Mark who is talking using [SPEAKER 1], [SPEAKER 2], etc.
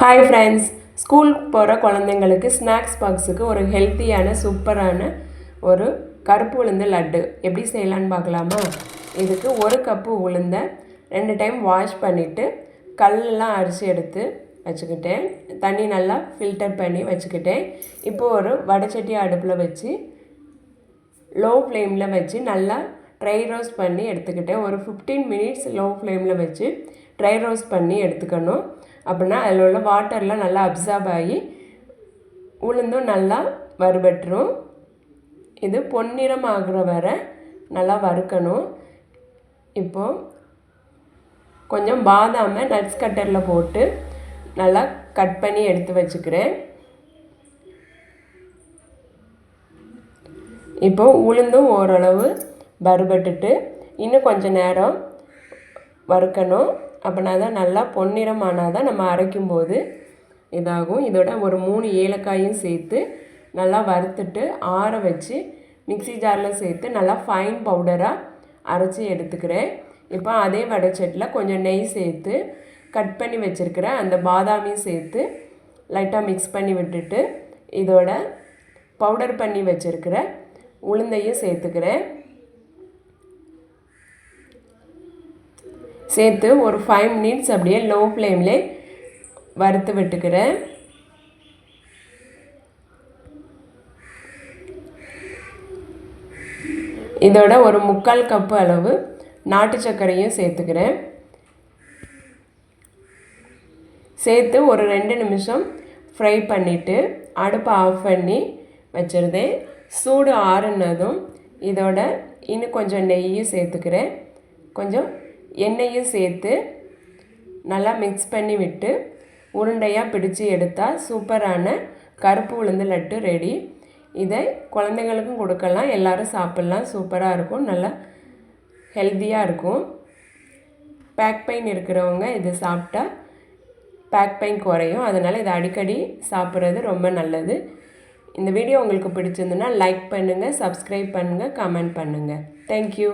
[SPEAKER 1] Hi friends ஸ்கூலுக்கு போகிற குழந்தைங்களுக்கு ஸ்நாக்ஸ் பாக்ஸுக்கு ஒரு ஹெல்த்தியான சூப்பரான ஒரு கருப்பு உளுந்து லட்டு. எப்படி செய்யலான்னு பார்க்கலாமா? இதுக்கு ஒரு கப்பு உளுந்தை ரெண்டு டைம் வாஷ் பண்ணிவிட்டு கல்லெல்லாம் அரிசி எடுத்து வச்சுக்கிட்டேன். தண்ணி நல்லா ஃபில்டர் பண்ணி வச்சுக்கிட்டேன். இப்போ ஒரு வடைச்சட்டி அடுப்பில் வச்சு லோ ஃப்ளேமில் வச்சு நல்லா ட்ரை ரோஸ்ட் பண்ணி எடுத்துக்கிட்டேன். ஒரு ஃபிஃப்டீன் மினிட்ஸ் லோ ஃப்ளேமில் வச்சு ட்ரை ரோஸ்ட் பண்ணி எடுத்துக்கணும். அப்படின்னா அதில் உள்ள வாட்டர்லாம் நல்லா அப்சார்ப் ஆகி உளுந்தும் நல்லா வறுபட்டுரும். இது பொன்னிறம் ஆகிற வரை நல்லா வறுக்கணும். இப்போது கொஞ்சம் பாதாமை நட்ஸ் கட்டரில் போட்டு நல்லா கட் பண்ணி எடுத்து வச்சுக்கிறேன். இப்போ உளுந்தும் ஓரளவு வறுபட்டுட்டு இன்னும் கொஞ்சம் நேரம் வறுக்கணும். அப்படின்னா தான் நல்லா பொன்னிறமானால் தான் நம்ம அரைக்கும்போது இதாகும். இதோட ஒரு மூணு ஏலக்காயும் சேர்த்து நல்லா வறுத்துட்டு ஆற வச்சு மிக்சி ஜாரில் சேர்த்து நல்லா ஃபைன் பவுடராக அரைச்சி எடுத்துக்கிறேன். இப்போ அதே வடைச்சட்டில் கொஞ்சம் நெய் சேர்த்து கட் பண்ணி வச்சுருக்கிற அந்த பாதாமியும் சேர்த்து லைட்டாக மிக்ஸ் பண்ணி விட்டுட்டு இதோட பவுடர் பண்ணி வச்சுருக்கிற உளுந்தையும் சேர்த்துக்கிறேன். சேர்த்து ஒரு ஃபைவ் மினிட்ஸ் அப்படியே லோ ஃப்ளேமில் வறுத்து விட்டுக்கிறேன். இதோட ஒரு முக்கால் கப்பு அளவு நாட்டு சர்க்கரையும் சேர்த்துக்கிறேன். சேர்த்து ஒரு ரெண்டு நிமிஷம் ஃப்ரை பண்ணிவிட்டு அடுப்பை ஆஃப் பண்ணி வச்சுருந்தேன். சூடு ஆறுனதும் இதோட இன்னும் கொஞ்சம் நெய்யும் சேர்த்துக்கிறேன். கொஞ்சம் எண்ணெயும் சேர்த்து நல்லா மிக்ஸ் பண்ணி விட்டு உருண்டையாக பிடிச்சி எடுத்தால் சூப்பரான கருப்பு உளுந்து லட்டு ரெடி இதை குழந்தைங்களுக்கும் கொடுக்கலாம். எல்லோரும் சாப்பிட்லாம். சூப்பராக இருக்கும். நல்லா ஹெல்த்தியாக இருக்கும். பேக் பெயின் இருக்கிறவங்க இதை சாப்பிட்டா பேக் பெயின் குறையும். அதனால் இதை அடிக்கடி சாப்பிட்றது ரொம்ப நல்லது. இந்த வீடியோ உங்களுக்கு பிடிச்சிருந்துன்னா லைக் பண்ணுங்கள் சப்ஸ்கிரைப் பண்ணுங்கள் கமெண்ட் பண்ணுங்கள் தேங்க்யூ